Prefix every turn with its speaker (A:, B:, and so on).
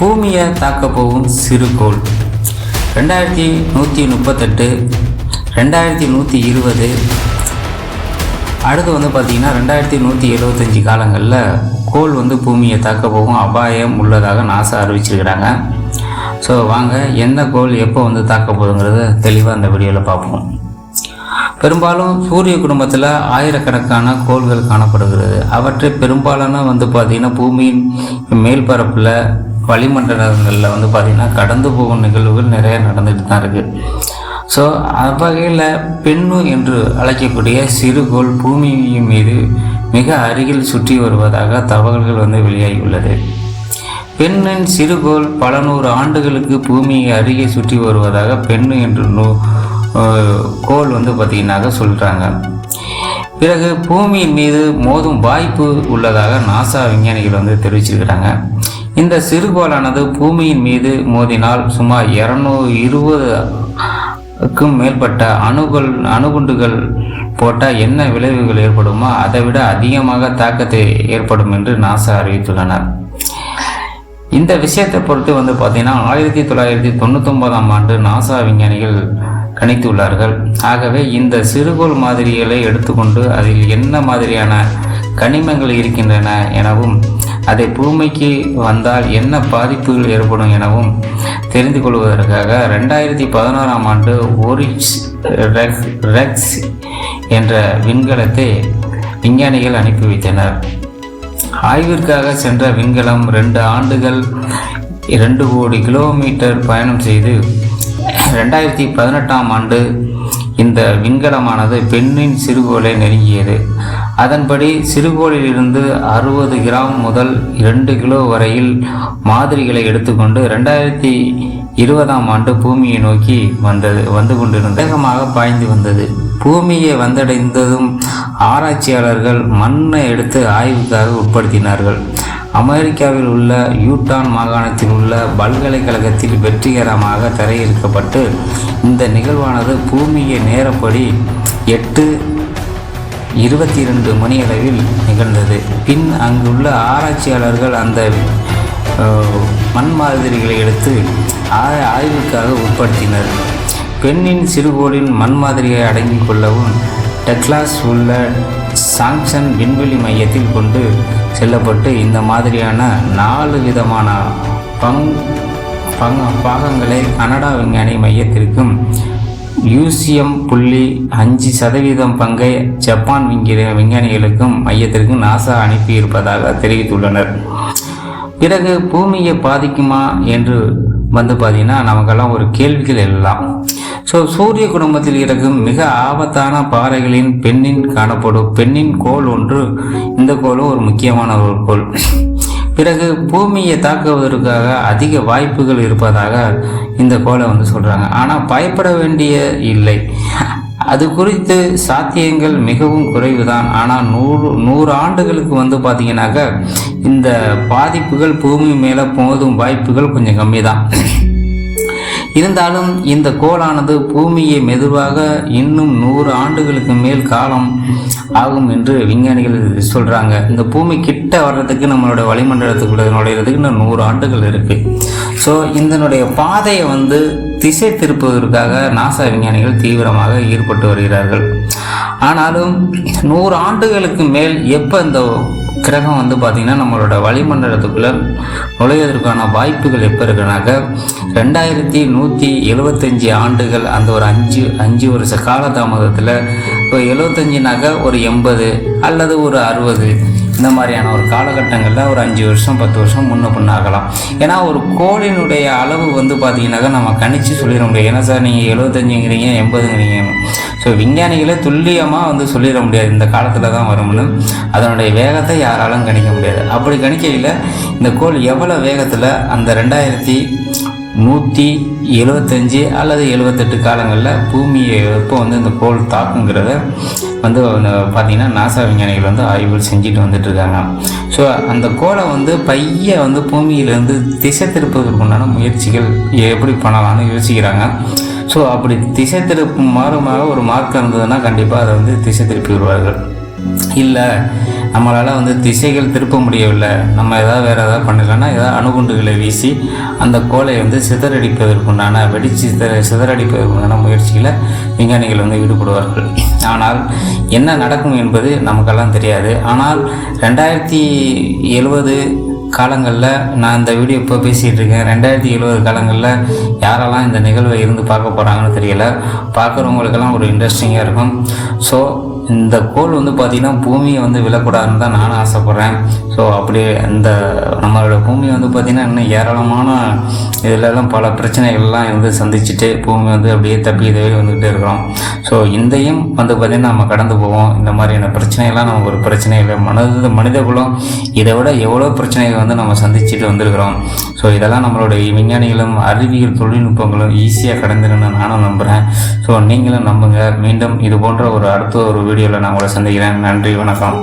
A: பூமியை தாக்க போகும் சிறுகோள் ரெண்டாயிரத்தி நூற்றி முப்பத்தெட்டு ரெண்டாயிரத்தி நூற்றி இருபது அடுத்து வந்து பார்த்திங்கன்னா ரெண்டாயிரத்தி நூற்றி எழுபத்தஞ்சி காலங்களில் கோள் வந்து பூமியை தாக்க போகும் அபாயம் உள்ளதாக நாசா அறிவிச்சிருக்கிறாங்க. ஸோ வாங்க எந்த கோள் எப்போ வந்து தாக்க போகுதுங்கிறத தெளிவாக அந்த வீடியோவில் பார்ப்போம். பெரும்பாலும் சூரிய குடும்பத்தில் ஆயிரக்கணக்கான கோள்கள் காணப்படுகிறது. அவற்றை பெரும்பாலான வந்து பார்த்திங்கன்னா பூமியின் மேல்பரப்பில் வளிமண்டலங்களில் வந்து பார்த்திங்கன்னா கடந்து போகும் நிகழ்வுகள் நிறைய நடந்துட்டு தான் இருக்குது ஸோ அவ்வகையில் பெண்ணு என்று அழைக்கக்கூடிய சிறுகோள் பூமியின் மீது மிக அருகில் சுற்றி வருவதாக தகவல்கள் வந்து வெளியாகியுள்ளது. பெண்ணின் சிறுகோள் பல நூறு ஆண்டுகளுக்கு பூமியை அருகே சுற்றி வருவதாக பெண்ணு என்று நூ கோள் வந்து பார்த்தீங்கன்னாக்க சொல்கிறாங்க பிறகு பூமியின் மீது மோதும் வாய்ப்பு உள்ளதாக நாசா விஞ்ஞானிகள் வந்து தெரிவிச்சிருக்கிறாங்க. இந்த சிறுகோளானது பூமியின் மீது மோதினால் சுமார் இரநூறு இருபதுக்கும் மேற்பட்ட அணுகுள் அணுகுண்டுகள் போட்டால் என்ன விளைவுகள் ஏற்படுமோ அதை விட அதிகமாக தாக்கத்தை ஏற்படும் என்று நாசா அறிவித்துள்ளனர். இந்த விஷயத்தை பொறுத்து வந்து பார்த்தீங்கன்னா ஆயிரத்தி தொள்ளாயிரத்தி தொண்ணூத்தொன்பதாம் ஆண்டு நாசா விஞ்ஞானிகள் கணித்துள்ளார்கள். ஆகவே இந்த சிறுகோள் மாதிரிகளை எடுத்துக்கொண்டு அதில் என்ன மாதிரியான கனிமங்கள் இருக்கின்றன எனவும் அதை பூமிக்கு வந்தால் என்ன பாதிப்புகள் ஏற்படும் எனவும் தெரிந்து கொள்வதற்காக ரெண்டாயிரத்தி பதினோராம் ஆண்டு ஓரிச் ரெக்ஸ் ரெக்ஸ் என்ற விண்கலத்தை விஞ்ஞானிகள் அனுப்பி வைத்தனர். ஆய்விற்காக சென்ற விண்கலம் ரெண்டு ஆண்டுகள் இரண்டு கோடி கிலோமீட்டர் பயணம் செய்து ரெண்டாயிரத்தி பதினெட்டாம் ஆண்டு இந்த விண்கலமானது பெண்ணின் சிறுகோளை நெருங்கியது. அதன்படி சிறுகோளிலிருந்து அறுபது கிராம் முதல் இரண்டு கிலோ வரையில் மாதிரிகளை எடுத்துக்கொண்டு ரெண்டாயிரத்தி இருபதாம் ஆண்டு பூமியை நோக்கி வந்தது வந்து கொண்டிருந்த வேகமாக பாய்ந்து வந்தது. பூமியை வந்தடைந்ததும் ஆராய்ச்சியாளர்கள் மண்ணை எடுத்து ஆய்வுக்காக உட்படுத்தினார்கள். அமெரிக்காவில் உள்ள யூட்டான் மாகாணத்தில் உள்ள பல்கலைக்கழகத்தில் வெற்றிகரமாக தரையிறக்கப்பட்டு இந்த நிகழ்வானது பூமியை நேரப்படி எட்டு இருபத்தி ரெண்டு மணி அளவில் நிகழ்ந்தது. பின் அங்குள்ள ஆராய்ச்சியாளர்கள் அந்த மண் மாதிரிகளை எடுத்து ஆய்வுக்காக உட்படுத்தினர். பெண்ணின் சிறுகோளின் மண் மாதிரியை அடங்கிக் கொள்ளவும் டெக்லாஸ் உள்ள சாங்சன் விண்வெளி மையத்தில் கொண்டு செல்லப்பட்டு இந்த மாதிரியான நாலு விதமான பங் பங் பாகங்களை கனடா விஞ்ஞானி மையத்திற்கும் யூசியம் புள்ளி அஞ்சு சதவீதம் பங்கை ஜப்பான் விஞ்ஞான விஞ்ஞானிகளுக்கும் மையத்திற்கும் நாசா அனுப்பியிருப்பதாக தெரிவித்துள்ளனர். பிறகு பூமியை பாதிக்குமா என்று வந்து பார்த்தீங்கன்னா நமக்கெல்லாம் ஒரு கேள்விகள் எல்லாம். ஸோ சூரிய குடும்பத்தில் இருக்கும் மிக ஆபத்தான பாறைகளின் பெண்ணின் காணப்படும் பெண்ணின் கோள் ஒன்று இந்த கோளும் ஒரு முக்கியமான ஒரு கோள். பிறகு பூமியை தாக்குவதற்காக அதிக வாய்ப்புகள் இருப்பதாக இந்த கோளை வந்து சொல்கிறாங்க ஆனால் பயப்பட வேண்டிய இல்லை. அது குறித்து சாத்தியங்கள் மிகவும் குறைவு தான் ஆனால் நூறு நூறு ஆண்டுகளுக்கு வந்து பார்த்தீங்கன்னாக்க இந்த பாதிப்புகள் பூமி மேலே போதும் வாய்ப்புகள் கொஞ்சம் கம்மி தான் இருந்தாலும் இந்த கோளானது பூமியை மெதுவாக இன்னும் நூறு ஆண்டுகளுக்கு மேல் காலம் ஆகும் என்று விஞ்ஞானிகள் சொல்கிறாங்க இந்த பூமி கிட்ட கிட்ட வர்றதுக்கு நம்மளோட வளிமண்டலத்துக்குள்ள நுழையிறதுக்கு இன்னும் நூறு ஆண்டுகள் இருக்குது ஸோ இதனுடைய பாதையை வந்து திசை திருப்புவதற்காக நாசா விஞ்ஞானிகள் தீவிரமாக ஈடுபட்டு வருகிறார்கள். ஆனாலும் நூறு ஆண்டுகளுக்கு மேல் எப்போ இந்த கிரகம் வந்து பார்த்திங்கன்னா நம்மளோட வளிமண்டலத்துக்குள்ளே நுழைவதற்கான வாய்ப்புகள் எப்போ இருக்குனாக்க ரெண்டாயிரத்தி நூற்றி எழுபத்தஞ்சி ஆண்டுகள் அந்த ஒரு அஞ்சு அஞ்சு வருஷ காலதாமதத்தில் இப்போ எழுபத்தஞ்சினாக்க ஒரு எண்பது அல்லது ஒரு அறுபது இந்த மாதிரியான ஒரு காலகட்டங்களில் ஒரு அஞ்சு வருஷம் பத்து வருஷம் முன்ன பின்ன ஆகலாம் ஏன்னா ஒரு கோழினுடைய அளவு வந்து பார்த்தீங்கன்னாக்கா நம்ம கணிச்சு சொல்லிட முடியாது. ஏன்னா சார் நீங்கள் எழுபத்தஞ்சுங்கிறீங்க எண்பதுங்கிறீங்க. ஸோ விஞ்ஞானிகளே துல்லியமாக வந்து சொல்லிட முடியாது. இந்த காலத்தில் தான் வரும்னு. அதனுடைய வேகத்தை யாராலும் கணிக்க முடியாது. அப்படி கணிக்கையில் இந்த கோள் எவ்வளோ வேகத்தில் அந்த ரெண்டாயிரத்தி நூற்றி எழுபத்தஞ்சி அல்லது எழுபத்தெட்டு காலங்களில் பூமியை எப்போ வந்து இந்த கோள் தாக்குங்கிறத வந்து பார்த்திங்கன்னா நாசா விஞ்ஞானிகள் வந்து ஆய்வுகள் செஞ்சுட்டு வந்துட்டுருக்காங்க. ஸோ அந்த கோளை வந்து பைய வந்து பூமியிலேருந்து திசை திருப்பதற்கு உண்டான முயற்சிகள் எப்படி பண்ணலாம்னு யோசிக்கிறாங்க. ஸோ அப்படி திசை திருப்பும் மாறுமாக ஒரு மார்க்கம் இருந்ததுன்னா கண்டிப்பாக அதை வந்து திசை திருப்பி விடுவார்கள். இல்லை நம்மளால் வந்து திசைகள் திருப்ப முடியவில்லை. நம்ம எதாவது வேறு எதாவது பண்ணலன்னா ஏதாவது அணுகுண்டுகளை வீசி அந்த கோலை வந்து சிதறடிப்பதற்குண்டான வெடிச்சு சிதற சிதறடிப்பதற்குண்டான முயற்சியில் விஞ்ஞானிகள் வந்து ஈடுபடுவார்கள். ஆனால் என்ன நடக்கும் என்பது நமக்கெல்லாம் தெரியாது. ஆனால் ரெண்டாயிரத்தி எழுவது காலங்களில் நான் இந்த வீடியோ இப்போ பேசிகிட்டு இருக்கேன். ரெண்டாயிரத்தி எழுபது காலங்களில் யாரெல்லாம் இந்த நிகழ்வை இருந்து பார்க்க போகிறாங்கன்னு தெரியல. பார்க்குறவங்களுக்கெல்லாம் ஒரு இன்ட்ரெஸ்டிங்காக இருக்கும். ஸோ இந்த கோள் வந்து பார்த்திங்கன்னா பூமியை வந்து விழக்கூடாதுன்னு தான் நானும் ஆசைப்பட்றேன். ஸோ அப்படி இந்த நம்மளோட பூமி பார்த்திங்கன்னா இன்னும் ஏராளமான இதிலெல்லாம் பல பிரச்சனைகள்லாம் வந்து சந்திச்சுட்டு பூமி வந்து அப்படியே தப்பி இதே வந்துக்கிட்டே இருக்கிறோம். ஸோ இந்தையும் வந்து பார்த்திங்கன்னா நம்ம கடந்து போவோம். இந்த மாதிரியான பிரச்சனைகள்லாம் நமக்கு ஒரு பிரச்சனை இல்லை. மனது மனித குலம் இதை விட எவ்வளோ பிரச்சனைகள் வந்து நம்ம சந்திச்சுட்டு வந்திருக்கிறோம். ஸோ இதெல்லாம் நம்மளுடைய விஞ்ஞானிகளும் அறிவியல் தொழில்நுட்பங்களும் ஈஸியாக கடந்துருன்னு நானும் நம்புகிறேன் ஸோ நீங்களும் நம்புங்க. மீண்டும் இது போன்ற ஒரு அடுத்த ஒரு வீடியோவில் நான் உங்களை சந்திக்கிறேன். நன்றி வணக்கம்.